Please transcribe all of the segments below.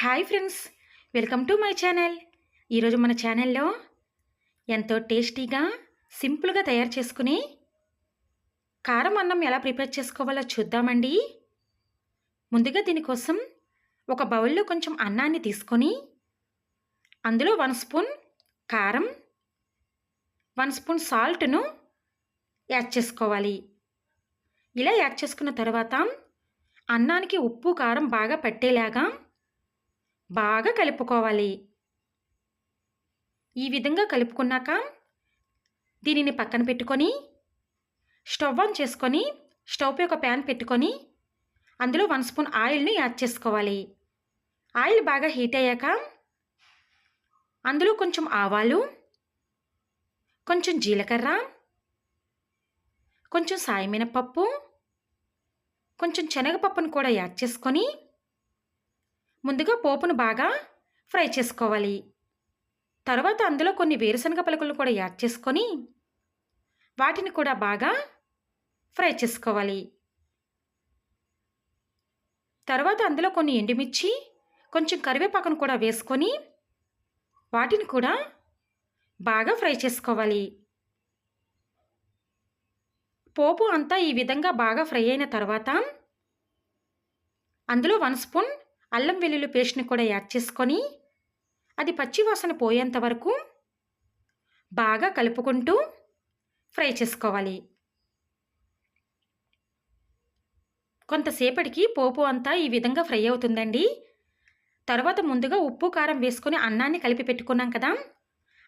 Hi friends welcome to my channel. ఈరోజు మన ఛానల్లో ఎంతో టేస్టీగా సింపుల్గా తయారు చేసుకుని కారం అన్నం ఎలా ప్రిపేర్ చేసుకోవాలో చూద్దామండి. ముందుగా దీనికోసం ఒక బౌల్లో కొంచెం అన్నాన్ని తీసుకొని అందులో వన్ స్పూన్ కారం వన్ స్పూన్ సాల్ట్ను యాడ్ చేసుకోవాలి. ఇలా యాడ్ చేసుకున్న తర్వాత అన్నానికి ఉప్పు కారం బాగా పట్టేలాగా బాగా కలుపుకోవాలి. ఈ విధంగా కలుపుకున్నాక దీనిని పక్కన పెట్టుకొని స్టవ్ ఆన్ చేసుకొని స్టవ్పై ఒక ప్యాన్ పెట్టుకొని అందులో వన్ స్పూన్ ఆయిల్ని యాడ్ చేసుకోవాలి. ఆయిల్ బాగా హీట్ అయ్యాక అందులో కొంచెం ఆవాలు కొంచెం జీలకర్ర కొంచెం సాయమినపప్పు కొంచెం శనగపప్పును కూడా యాడ్ చేసుకొని ముందుగా పోపును బాగా ఫ్రై చేసుకోవాలి. తర్వాత అందులో కొన్ని వేరుశనగ పలుకులు కూడా యాడ్ చేసుకొని వాటిని కూడా బాగా ఫ్రై చేసుకోవాలి. తర్వాత అందులో కొన్ని ఎండుమిర్చి కొంచెం కరివేపాకును కూడా వేసుకొని వాటిని కూడా బాగా ఫ్రై చేసుకోవాలి. పోపు అంతా ఈ విధంగా బాగా ఫ్రై అయిన తర్వాత అందులో వన్ స్పూన్ అల్లం వెల్లుల్లి పేస్ట్ని కూడా యాడ్ చేసుకొని అది పచ్చివాసన పోయేంత వరకు బాగా కలుపుకుంటూ ఫ్రై చేసుకోవాలి. కొంతసేపటికి పోపు అంతా ఈ విధంగా ఫ్రై అవుతుందండి. తర్వాత ముందుగా ఉప్పు కారం వేసుకొని అన్నాన్ని కలిపి పెట్టుకున్నాం కదా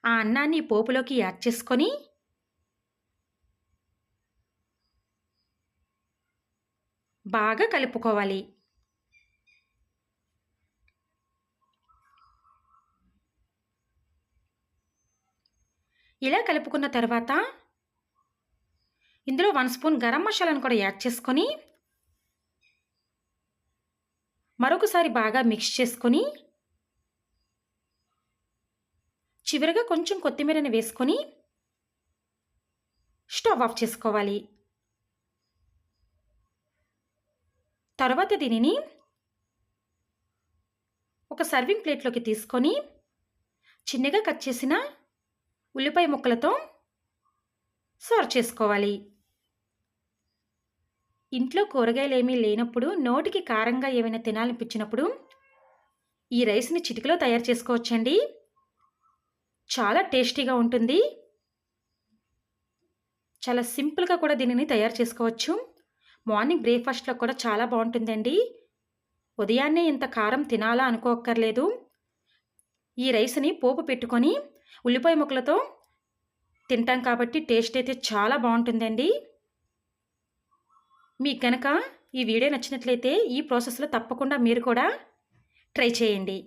ఆ అన్నాన్ని పోపులోకి యాడ్ చేసుకొని బాగా కలుపుకోవాలి. ఇలా కలుపుకున్న తర్వాత ఇందులో వన్ స్పూన్ గరం మసాలాను కూడా యాడ్ చేసుకొని మరొకసారి బాగా మిక్స్ చేసుకొని చివరిగా కొంచెం కొత్తిమీరని వేసుకొని స్టవ్ ఆఫ్ చేసుకోవాలి. తర్వాత దీనిని ఒక సర్వింగ్ ప్లేట్లోకి తీసుకొని చిన్నగా కట్ చేసిన ఉల్లిపాయ ముక్కలతో సర్వ్ చేసుకోవాలి. ఇంట్లో కూరగాయలు ఏమీ లేనప్పుడు నోటికి కారంగా ఏమైనా తినాలనిపించినప్పుడు ఈ రైస్ని చిటికలో తయారు చేసుకోవచ్చండి. చాలా టేస్టీగా ఉంటుంది. చాలా సింపుల్గా కూడా దీనిని తయారు చేసుకోవచ్చు. మార్నింగ్ బ్రేక్ఫాస్ట్లో కూడా చాలా బాగుంటుందండి. ఉదయాన్నే ఇంత కారం తినాలా అనుకోక్కర్లేదు. ఈ రైస్ని పోపు పెట్టుకొని ఉల్లిపాయ ముక్కలతో తింటాం కాబట్టి టేస్ట్ అయితే చాలా బాగుంటుందండి. మీకు కనుక ఈ వీడియో నచ్చినట్లయితే ఈ ప్రాసెస్లో తప్పకుండా మీరు కూడా ట్రై చేయండి.